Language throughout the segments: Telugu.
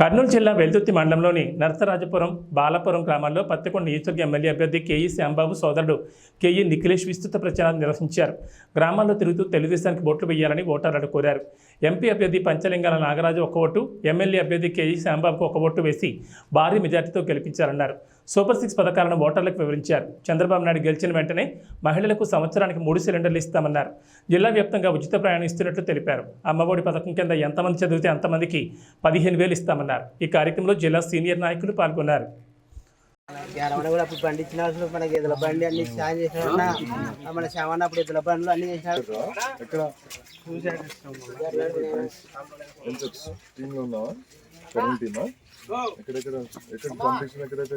కర్నూలు జిల్లా వెల్దుర్తి మండలంలోని నరసరాజపురం బాలపురం గ్రామాల్లో పత్తికొండ నియోజకవర్గ ఎమ్మెల్యే అభ్యర్థి కేఈ శ్యాంబాబు సోదరుడు కేఈ నిఖిలేష్ విస్తృత ప్రచారాన్ని నిర్వహించారు. గ్రామాల్లో తిరుగుతూ తెలుగుదేశానికి ఓట్లు వేయాలని ఓటర్లను కోరారు. ఎంపీ అభ్యర్థి పంచలింగాల నాగరాజు ఒక ఓటు ఎమ్మెల్యే అభ్యర్థి కేఈ శ్యాంబాబుకు ఒక ఓటు వేసి భారీ మెజార్టీతో గెలిపించారన్నారు. సూపర్ సిక్స్ పథకాలను ఓటర్లకు వివరించారు. చంద్రబాబు నాయుడు గెలిచిన వెంటనే మహిళలకు సంవత్సరానికి మూడు సిలిండర్లు ఇస్తామన్నారు. జిల్లా వ్యాప్తంగా ఉచిత ప్రయాణం ఇస్తున్నట్లు తెలిపారు. అమ్మఒడి పథకం కింద ఎంతమంది చదివితే అంతమందికి పదిహేను వేలు ఇస్తామన్నారు. ఈ కార్యక్రమంలో జిల్లా సీనియర్ నాయకులు పాల్గొన్నారు. కూడా అప్పుడు బండి ఇచ్చిన అవసరం మనకి ఎదుల బండి అన్ని సాయం చేసినాడు మన శ్యామన్న అప్పుడు ఎదుల బండ్లు అన్ని చేసినాడు ఎక్కడెక్కడ ఎక్కడ కాంపిటీషన్ ఎక్కడైతే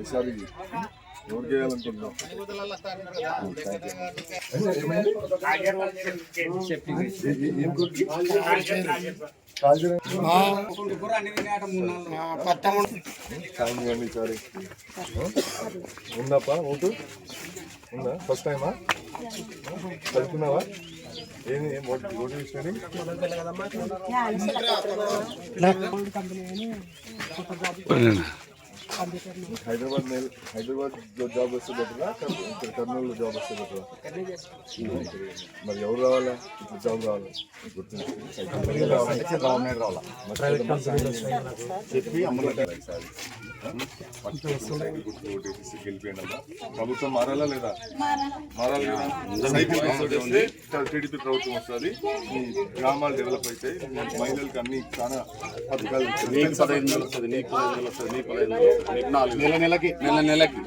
ఈసారి ఎవరు చేయాలనుకుంటున్నావు ఏమైంది? ఏ- ఏ- ఏం కొరికి? కాల్చడం సాయం చేయండి ఈసారి ఉందాపా ఓటు ఉందా ఫస్ట్ టైమా చదువుకున్నావా ఏంది? ఏం ఓటు ఓటు వేసినది హైదరాబాద్ మెయిల్ హైదరాబాద్ జాబ్ వస్తే బెటరా ఇక్కడ కర్నూలులో జాబ్ వస్తే బెటరా మరి ఎవరు రావాలా? ఇప్పుడు జాబ్ రావాలి. చెప్పి ప్రభుత్వం మారాలా లేదా? మారాలి. కదా? సైకిల్ టీడీపీ ప్రభుత్వం వస్తుంది. గ్రామాలు డెవలప్ అవుతాయి మహిళలకు అన్ని చాలా పథకాలు నీకు పదహైదు నెలలు వస్తుంది నీకు పదహైదు నెలలు వస్తుంది నీకు పదహైదు నెలలు వస్తుంది. నెల నెలకి నెల నెలకి.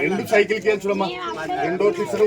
రెండు సైకిల్కి రెండో తీసుకు